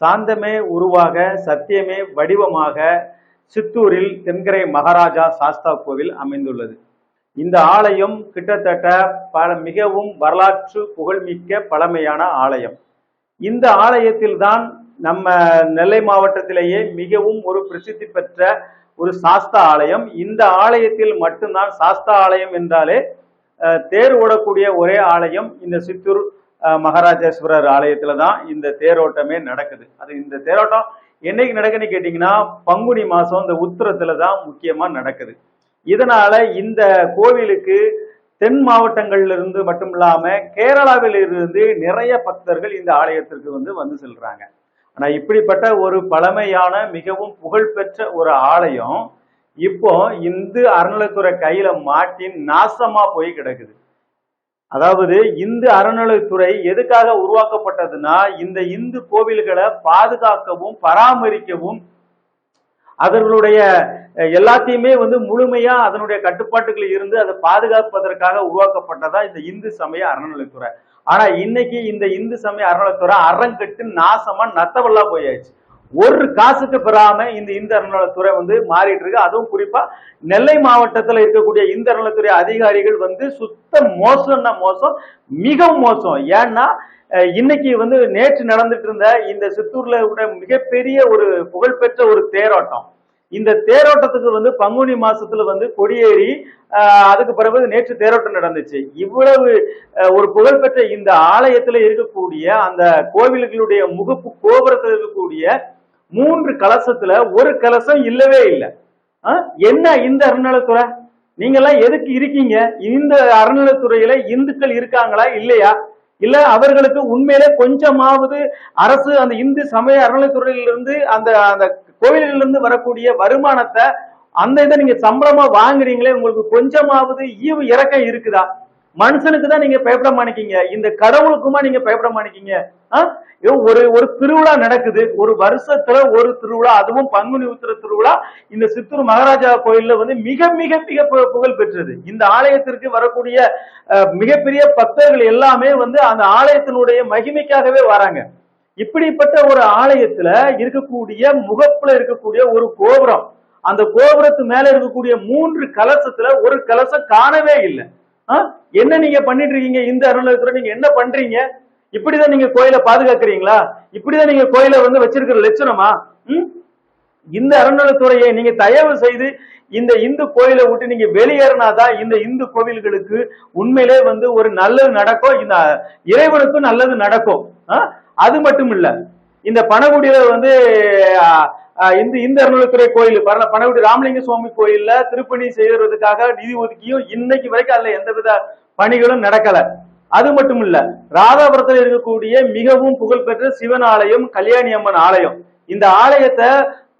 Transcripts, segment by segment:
சாந்தமே உருவாக சத்தியமே வடிவமாக சித்தூரில் தென்கரை மகாராஜா சாஸ்தா கோவில் அமைந்துள்ளது. இந்த ஆலயம் கிட்டத்தட்ட பல மிகவும் வரலாற்று புகழ்மிக்க பழமையான ஆலயம். இந்த ஆலயத்தில் தான் நம்ம நெல்லை மாவட்டத்திலேயே மிகவும் ஒரு பிரசித்தி பெற்ற ஒரு சாஸ்தா ஆலயம். இந்த ஆலயத்தில் மட்டும்தான் சாஸ்தா ஆலயம் என்றாலே தேர் ஓடக்கூடிய ஒரே ஆலயம் இந்த சித்தூர் மகாராஜேஸ்வரர் ஆலயத்துல தான் இந்த தேரோட்டமே நடக்குது. அது இந்த தேரோட்டம் என்னைக்கு நடக்குதுன்னு கேட்டிங்கன்னா பங்குனி மாசம் இந்த உத்திரத்துல தான் முக்கியமா நடக்குது. இதனால இந்த கோவிலுக்கு தென் மாவட்டங்கள்ல இருந்து மட்டும் இல்லாம கேரளாவில் இருந்து நிறைய பக்தர்கள் இந்த ஆலயத்திற்கு வந்து வந்து செல்றாங்க. ஆனா இப்படிப்பட்ட ஒரு பழமையான மிகவும் புகழ்பெற்ற ஒரு ஆலயம் இப்போ இந்து அறநிலைத்துறை கையில மாட்டி நாசமா போய் கிடக்குது. அதாவது இந்து அறநிலைத்துறை எதுக்காக உருவாக்கப்பட்டதுன்னா இந்த இந்து கோவில்களை பாதுகாக்கவும் பராமரிக்கவும் அவர்களுடைய எல்லாத்தையுமே வந்து முழுமையா அதனுடைய கட்டுப்பாட்டுகளில் இருந்து அதை பாதுகாப்பதற்காக உருவாக்கப்பட்டதா இந்த இந்து சமய அறநிலைத்துறை ஆனா இன்னைக்கு இந்த இந்து சமய அறநிலைத்துறை அறங்கட்டு நாசமா நத்தவெல்லாம் போயாச்சு. ஒரு காசுக்கு பெறாம இந்த இந்த அறநிலைத்துறை வந்து மாறிட்டு இருக்கு. அதுவும் குறிப்பா நெல்லை மாவட்டத்துல இருக்கக்கூடிய இந்த அறநிலைத்துறை அதிகாரிகள் வந்து சுத்த மோசம்னா மோசம் மிகவும் மோசம். ஏன்னா இன்னைக்கு வந்து நேற்று நடந்துட்டு இருந்த இந்த சித்தூர்ல உள்ள மிகப்பெரிய ஒரு புகழ்பெற்ற ஒரு தேரோட்டம். இந்த தேரோட்டத்துக்கு வந்து பங்குனி மாசத்துல வந்து கொடியேறி அதுக்கு பிறகு நேற்று தேரோட்டம் நடந்துச்சு. இவ்வளவு ஒரு புகழ்பெற்ற இந்த ஆலயத்துல இருக்கக்கூடிய அந்த கோவில்களுடைய முகப்பு கோபுரத்தில் இருக்கக்கூடிய மூன்று கலசத்துல ஒரு கலசம் இல்லவே இல்லை. என்ன இந்த அறநிலத்துறை நீங்க எல்லாம் எதுக்கு இருக்கீங்க? இந்த அறநிலத்துறையில இந்துக்கள் இருக்காங்களா இல்லையா? இல்ல அவர்களுக்கு உண்மையிலே கொஞ்சமாவது அரசு அந்த இந்து சமய அறநிலைத்துறையிலிருந்து அந்த அந்த கோவில்களிலிருந்து வரக்கூடிய வருமானத்தை அந்த இதை நீங்க சம்பளமா வாங்குறீங்களே உங்களுக்கு கொஞ்சமாவது ஈவு இறக்கம் இருக்குதா? மனுஷனுக்கு தான் நீங்க பயப்பட மாட்டீங்க இந்த கடவுளுக்குமா நீங்க பயப்பட மாட்டீங்க ஒரு ஒரு திருவிழா நடக்குது. ஒரு வருஷத்துல ஒரு திருவிழா அதுவும் பங்குனி உத்திர திருவிழா. இந்த சித்தூர் மகாராஜா கோயில்ல வந்து மிக மிக மிக புகழ் பெற்றது. இந்த ஆலயத்திற்கு வரக்கூடிய மிகப்பெரிய பக்தர்கள் எல்லாமே வந்து அந்த ஆலயத்தினுடைய மகிமைக்காகவே வராங்க. இப்படிப்பட்ட ஒரு ஆலயத்துல இருக்கக்கூடிய முகப்புல இருக்கக்கூடிய ஒரு கோபுரம். அந்த கோபுரத்து மேல இருக்கக்கூடிய மூன்று கலசத்துல ஒரு கலசம் காணவே இல்லை. என்ன நீங்க பண்ணிட்டு இருக்கீங்க இந்த அருணத்துறை நீங்க என்ன பண்றீங்க? இப்படிதான் நீங்க கோயிலை பாதுகாக்கிறீங்களா? இப்படிதான் நீங்க கோயிலை வந்து வச்சிருக்கிற லட்சணமா? ம்? இந்த அறநிலத்துறையை நீங்க தயவு செய்து இந்த இந்து கோயிலை விட்டு நீங்க வெளியேறினாதான் இந்த இந்து கோவில்களுக்கு உண்மையிலே வந்து ஒரு நல்லது நடக்கும் இந்த இறைவனுக்கும் நல்லது நடக்கும் ஆ? அது மட்டும் இல்ல இந்த பணகுடியில வந்து இந்த இந்த அருணத்துறை கோயில். பரண- ராமலிங்க சுவாமி கோயில்ல திருப்பணி செய்யறதுக்காக நிதி ஒதுக்கியும் இன்னைக்கு வரைக்கும் அதுல எந்தவித பணிகளும் நடக்கல. அது மட்டும் இல்ல ராதாபுரத்துல இருக்கக்கூடிய மிகவும் புகழ்பெற்ற சிவன் ஆலயம் கல்யாணி அம்மன் ஆலயம். இந்த ஆலயத்தை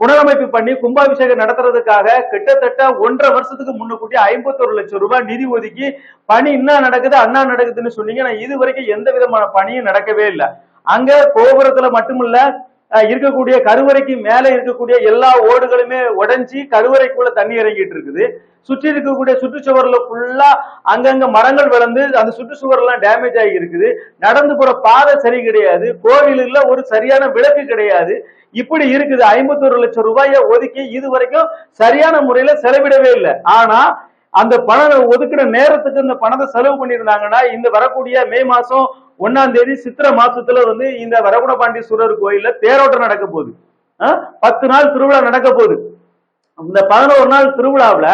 புனரமைப்பு பண்ணி கும்பாபிஷேகம் நடத்துறதுக்காக கிட்டத்தட்ட ஒன்றரை வருஷத்துக்கு முன்னக்கூட்டி ஐம்பத்தொரு லட்சம் ரூபாய் நிதி ஒதுக்கி பணி என்ன நடக்குது அண்ணா நடக்குதுன்னு சொன்னீங்க. நான் இது வரைக்கும் எந்த விதமான பணியும் நடக்கவே இல்லை. அங்க கோபுரத்துல மட்டுமில்ல இருக்கக்கூடிய கருவறைக்கு மேல இருக்கக்கூடிய எல்லா ஓடுகளுமே உடைஞ்சி கருவறைக்குள்ள தண்ணி இறங்கிட்டு இருக்குது. சுற்றி இருக்கக்கூடிய சுற்றுச்சுவர்ல ஃபுல்லா அங்கங்க மரங்கள் வளர்ந்து அந்த சுற்றுச்சுவர் எல்லாம் டேமேஜ் ஆகி இருக்குது. நடந்து போற பாதை சரி கிடையாது. கோவிலுல ஒரு சரியான விளக்கு கிடையாது. இப்படி இருக்குது. ஐம்பத்தொரு லட்சம் ரூபாயை ஒதுக்கி இது வரைக்கும் சரியான முறையில செலவிடவே இல்லை. ஆனா அந்த பணம் ஒதுக்கிற நேரத்துக்கு இந்த பணத்தை செலவு பண்ணியிருந்தாங்கன்னா இந்த வரக்கூடிய மே மாசம் ஒன்னாம் தேதி சித்திரை மாசத்துல வந்து இந்த வரகுணபாண்டீஸ்வரர் கோயில்ல தேரோட்டம் நடக்க போகுது. பத்து நாள் திருவிழா நடக்க போகுது. இந்த பதினோரு நாள் திருவிழாவில்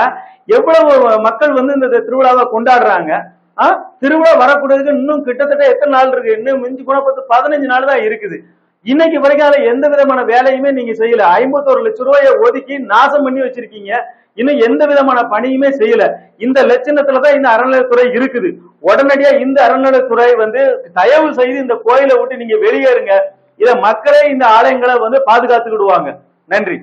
எவ்வளவு மக்கள் வந்து இந்த திருவிழாவை கொண்டாடுறாங்க? ஆ? திருவிழா வரக்கூடியதுக்கு இன்னும் கிட்டத்தட்ட எத்தனை நாள் இருக்கு? இன்னும் மிஞ்சி கூட பத்து பதினஞ்சு நாள் தான் இருக்குது. இன்னைக்கு வரைக்கும் எந்த விதமான வேலையுமே நீங்க செய்யல. ஐம்பத்தோரு லட்சம் ரூபாயை ஒதுக்கி நாசம் பண்ணி வச்சிருக்கீங்க. இன்னும் எந்த விதமான பணியுமே செய்யல. இந்த லட்சணத்துலதான் இந்த அறநிலையத்துறை இருக்குது. உடனடியா இந்த அறநிலையத்துறை வந்து தயவு செய்து இந்த கோயிலை விட்டு நீங்க வெளியேறுங்க. இத மக்களே இந்த ஆலயங்களை வந்து பாதுகாத்துக்கிடுவாங்க. நன்றி.